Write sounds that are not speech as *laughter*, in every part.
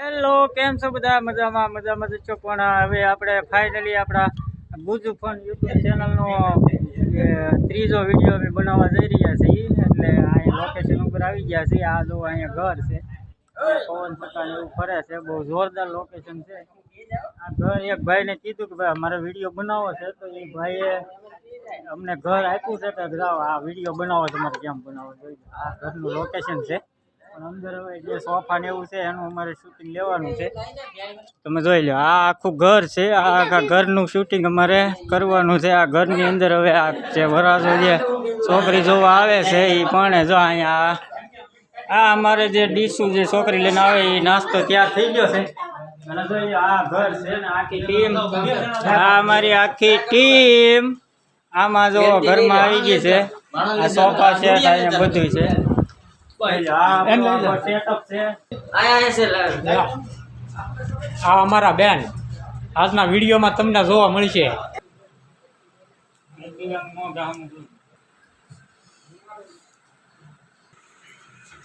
Hello કેમ છો બધા? મજામાં મજામાં છો પણ હવે આપણે ફાઇનલી આપણા ગુજુ ફોન યુટ્યુબ ચેનલનો ત્રીજો વીડિયો અમે બનાવવા જઈ રહ્યા છીએ. એટલે અહીંયા લોકેશન ઉપર આવી ગયા છીએ. આ જો અહીંયા ઘર છે. પવન થતા એવું ફરે છે. બહુ જોરદાર લોકેશન છે. આ ઘર, એક ભાઈને કીધું કે ભાઈ, અમારે વીડિયો બનાવવો છે. તો એ ભાઈએ અમને ઘર આપ્યું છે. કે જાઓ, આ વીડિયો બનાવો તમારે કેમ બનાવો જોઈએ આ ઘરનું લોકેશન છે. અંદર હવે જે સોફા ને એવું છે એનું અમારે શૂટિંગ લેવાનું છે. તમે જોઈ લો આ આખું ઘર છે આ આખા ઘરનું શૂટિંગ અમારે કરવાનું છે. આ ઘરની અંદર હવે આ જે વરાજો જે છોકરી જોવા આવે છે એ પણ જો અહીંયા આ અમારે જે ડીશું જે છોકરી લઈને આવે એ નાસ્તો તૈયાર થઈ ગયો છે. અને જોઈ આ ઘર છે ને આખી ટીમ આ અમારી આખી ટીમ આમાં જો ઘરમાં આવી ગઈ છે. આ સોફા છે અહીંયા બધું છે. આ સેટઅપ છે. આ અમારા બેન. આજના વિડીયોમાં તમને જોવા મળશે.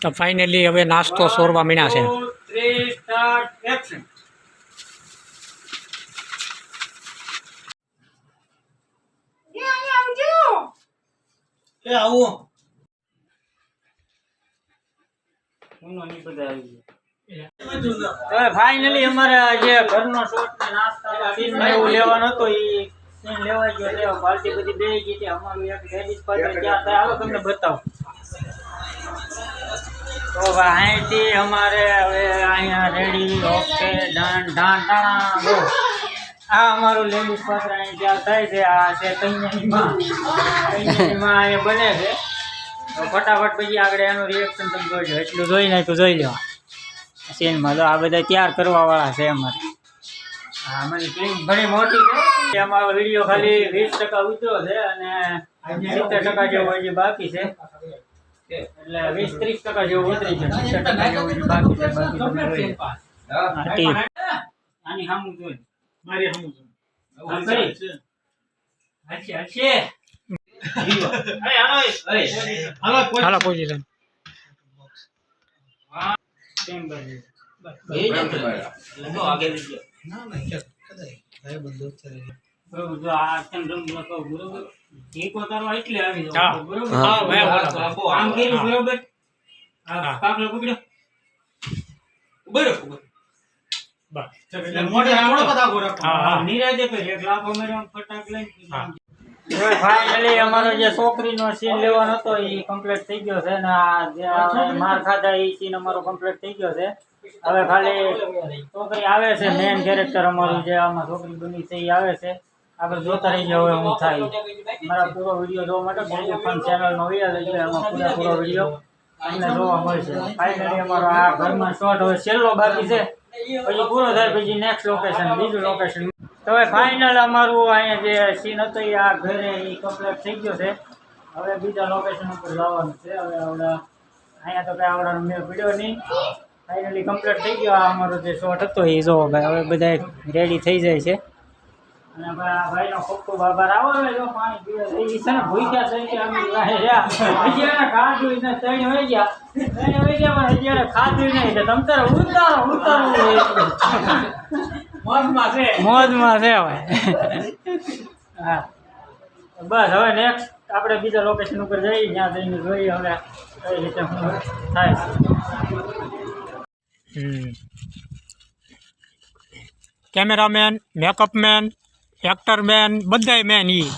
તો ફાઇનલી હવે નાસ્તો સોરવા મીણા છે. Two, ફાઇનલી અમારે જે ઘરનો શોટ ને નાસ્તા સીન એવું લેવાનો હતો એ સીન લેવા ગયો લેવા પાર્ટી બધી બે ગઈ છે. અમારું એક લેડીઝ પાર્ટી ક્યાં થાય. હાલો તમને બતાવો. તો અહીંથી અમારે હવે અહીંયા રેડી ઓકે ડાન ડાન ડાણા આ અમારું લેડીઝ પાત્ર અહીં જ્યાં થાય છે. આ છે કન્યાની અહીંયા બને છે. ફટાફટ પછી આગળ એનું રિએક્શન તમે જોઈ લો. એટલું જોઈ નાખ્યું જોઈ લો. સીનમાં તો આ બધા તૈયાર કરવા વાળા છે અમારે. હા અમારી ટીમ ઘણી મોટી છે. અમારો વીડિયો ખાલી વીસ ટકા ઉતરો છે અને સિત્તેર ટકા જેવો હજી બાકી છે. એટલે વીસ ત્રીસ ટકા જેવું ઉતરી છે સિત્તેર ટકા જેવું હજી બાકી છે બાકી આની સામું જોઈ. મારી સામું જોઈ. હશે હશે હાલો હાલો પોઝિશન કેમ બરોબર જો આ કેમ રમવું કહું બરોબર ઠીકો તારો એટલે હા. જાવ બરોબર હા, મેં બોલા. આમ કર્યું હા. આ હા. કાકલો પકડ્યો હા હા નિરાજે એક લાખો મેળવ્યો, ફટાક લઈને ફાઇનલી અમારો જે છોકરીનો સીન લેવાનો હતો એ કમ્પ્લીટ થઈ ગયો છે અને આ જે માર ખાધા એ સીન અમારો કમ્પ્લીટ થઈ ગયો છે. હવે ખાલી છોકરી આવે છે મેન કેરેક્ટર અમારું જે આમાં છોકરી બની છે એ આવે છે. આપણે જોતા રહી જાય હવે હું થાય. મારા પૂરો વીડિયો જોવા માટે બહુ ફન ચેનલનો વીડિયો લઈ જાય એમાં પૂરેપૂરો વીડિયો અમને જોવા મળશે. ફાઇનલી અમારો આ ઘરમાં શોર્ટ હવે છેલ્લો બાકી છે. પછી પૂરો થાય, પછી નેક્સ્ટ લોકેશન બીજું લોકેશન તો હવે ફાઇનલ અમારું અહીંયા જે સીન હતો એ આ ઘરે એ કમ્પ્લીટ થઈ ગયો છે. હવે બીજા લોકેશન ઉપર જવાનું છે. હવે આવડા, અહીંયા તો કઈ આવડાનો મેળ પીડ્યો નહીં. ફાઇનલી કમ્પ્લીટ થઈ ગયો આ અમારો જે શોટ હતો એ. જોવો ભાઈ, હવે બધા રેડી થઈ જાય છે. અને આ ભાઈનો ખૂબ ખૂબ આભાર. આવો પાણી પીવે ગયા. રહ્યા. ખાધું ને ત્રણ વહી ગયા. ત્રણ વહી ગયા, પણ ખાધું નહીં. એટલે તમ ઉતારો ઉતારો. મોજમાં છે. મોજમાં છે ભાઈ હા. બસ હવે નેક્સ્ટ આપણે બીજા લોકેશન ઉપર જઈએ ત્યાં જઈને જોઈએ હવે કઈ રીતે શું થાય. હમ. Cameraman makeup man actor man બધાય મેન ઈ.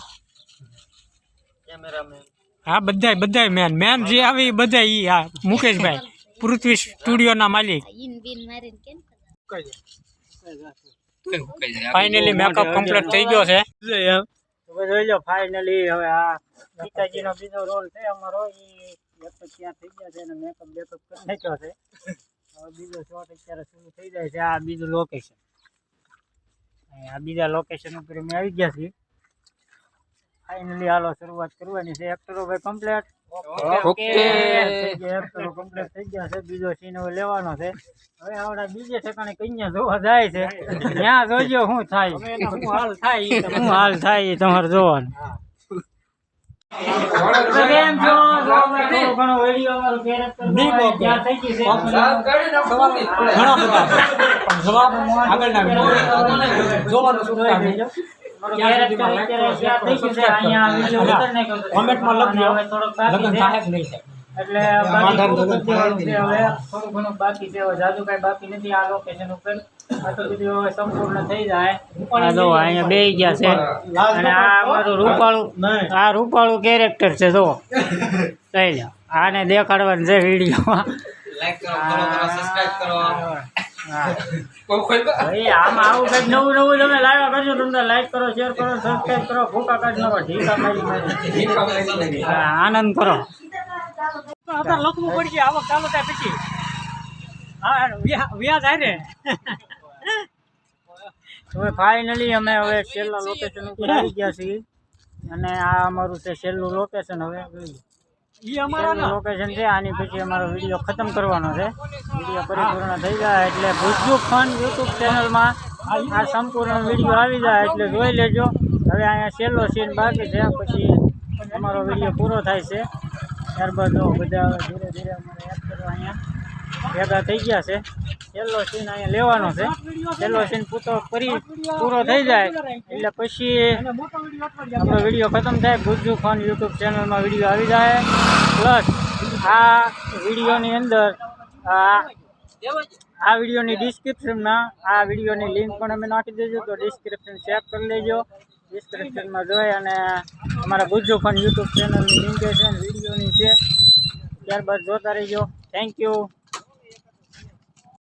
હા બધાય બધાય મેન. મેન જે આવે ઈ બધાય ઈ હા મુકેશભાઈ. પૃથ્વી સ્ટુડિયોના માલિક. ફાઇનલી મેકઅપ કમ્પ્લીટ થઈ ગયો છે. જોઈ લો ફાઇનલી હવે આ ગીતાજીનો બીજો રોલ છે અમારો ઈ એક તો ત્યાં થઈ ગયા છે અને મેકઅપ બેકઅપ કરી નાખ્યો છે. હવે બીજો શોટ અત્યારે શરૂ થઈ જાય છે આ બીજું લોકેશન આ બીજા લોકેશન ઉપર અમે આવી ગયા છીએ. ફાઇનલી હાલો શરૂઆત કરવાની છે. એક્ટરો ભાઈ કમ્પ્લીટ ઓકે. કમ્પ્લીટ થઈ ગયા છે. બીજો સીન હવે લેવાનો છે. હવે આવડા બીજે ઠેકાણે કન્યા જોવા જાય છે. ત્યાં જોજો શું થાય. શું હાલ થાય શું હાલ થાય એ તમારે જોવાનું. ઘણા બધા આગળના જોવાનું કોમેન્ટમાં લખજો. લગ્ન. નહીં થાય એટલે બાકી હવે. થોડું ઘણું બાકી છે. હવે કાંઈ બાકી નથી આ લોકેશન ઉપર. સંપૂર્ણ થઈ જાય. આ જો અહીંયા બે ગયા છે. અને આ મારું રૂપાળું આ રૂપાળું કેરેક્ટર છે જો *laughs* થઈ લો આને દેખાડવાનું છે વિડીયોમાં લાઈક કરો ફોલો કરો સબસ્ક્રાઇબ કરો. આમાં આવું કંઈક નવું નવું તમે લાવ્યા કરજો. તમને લાઈક કરો શેર કરો સબસ્ક્રાઈબ કરો ભૂકા કાઢ નાખો ઢીકા મારી આનંદ કરો. અત્યારે લખવું પડશે આવક ચાલુ થાય પછી. હા વ્યા- વ્યાજ હારે. હવે ફાઇનલી અમે હવે છેલ્લા લોકેશન ઉપર આવી ગયા છીએ. અને આ અમારું છે છેલ્લું લોકેશન હવે. ઈ અમારા લોકેશન છે આની પછી અમારો વીડિયો ખતમ કરવાનો છે. વીડિયો પરિપૂર્ણ થઈ જાય એટલે ભૂજ્યું ફન યુટ્યુબ ચેનલમાં આ સંપૂર્ણ વીડિયો આવી જાય એટલે જોઈ લેજો. હવે અહીંયા છેલ્લો સીન બાકી છે પછી અમારો વીડિયો પૂરો થાય છે. ત્યારબાદ બધા ધીરે ધીરે અમારે કરવા અહીંયા. ભેગા થઈ ગયા છે. છેલ્લો સીન અહીંયા લેવાનો છે. છેલ્લો સીન પૂરો ફરી પૂરો થઈ જાય. એટલે પછી આપણો વીડિયો ખતમ થાય. ગુજ્જુ ફન યુટ્યુબ ચેનલમાં વીડિયો આવી જાય. પ્લસ આ વિડીયોની અંદર આ આ વિડીયોની ડિસ્ક્રિપ્શનમાં આ વિડીયોની લિંક પણ અમે નાખી દેજો. તો ડિસ્ક્રિપ્શન ચેક કરી લેજો. ડિસ્ક્રિપ્શનમાં જોઈ અને અમારા ગુજ્જુ ફન યુટ્યુબ ચેનલની લિંક છે વિડીયોની છે. ત્યારબાદ જોતા રહીજો. Thank you